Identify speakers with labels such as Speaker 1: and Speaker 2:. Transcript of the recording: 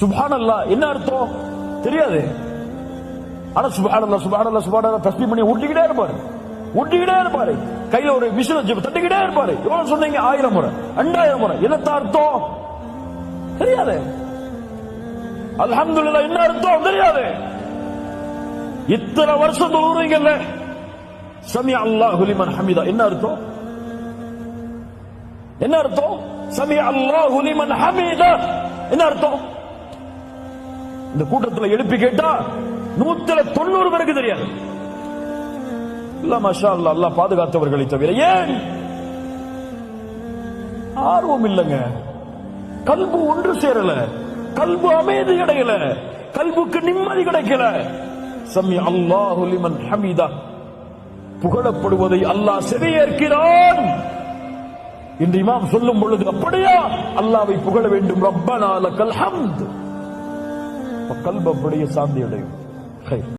Speaker 1: சுபானல்லா என்ன அர்த்தம்? தெரியாது. ஆனா சுபானல்லா சுபான் அல்லா தஸ்பி பண்ணி ஊட்டிக்கிட்டே இருப்பாரு. ஊட்டிக்கிட்டே இருப்பாரு. கையில ஒரு மிஷின் வச்சு தட்டிக்கிட்டே இருப்பாரு. எவ்வளவு சொன்னீங்க? ஆயிரம் முறை. ரெண்டாயிரம் முறை. என்னத்த அர்த்தம்? தெரியாது. அல்ஹம்துலில்லாஹ் என்ன அர்த்தம்? தெரியாது. இத்தனை வருஷம் தொழுறீங்கல்ல. சமி அல்லாஹ் ஹுலிமன் ஹமிதா. என்ன அர்த்தம்? என்ன அர்த்தம்? சமி அல்லாஹ் ஹுலிமன் ஹமிதா. என்ன அர்த்தம்? இந்த கூட்டத்துல எழுப்பி கேட்டா நூத்துல தொண்ணூறு பேருக்கு தெரியாது. இல்ல மஷா அல்லாஹ் பாதுகாத்தவர்களை தவிர ஏன்? ஆர்வம் இல்லைங்க. கல்பு ஒன்று சேரல. கல்பு அமைதி கிடைக்கல கல்புக்கு நிம்மதி கிடைக்கல. சம்மி அல்லாஹு லிமன் ஹமீதா. புகழப்படுவதை அல்லாஹ் செவியேற்கிறான். இன்று இமாம் சொல்லும் பொழுது அப்படியா? அல்லாவை புகழ வேண்டும். ரப்பனால கல்ஹம்து ஹம்த் கல்பு அப்படியே சாந்தி அடையும் ஹைர்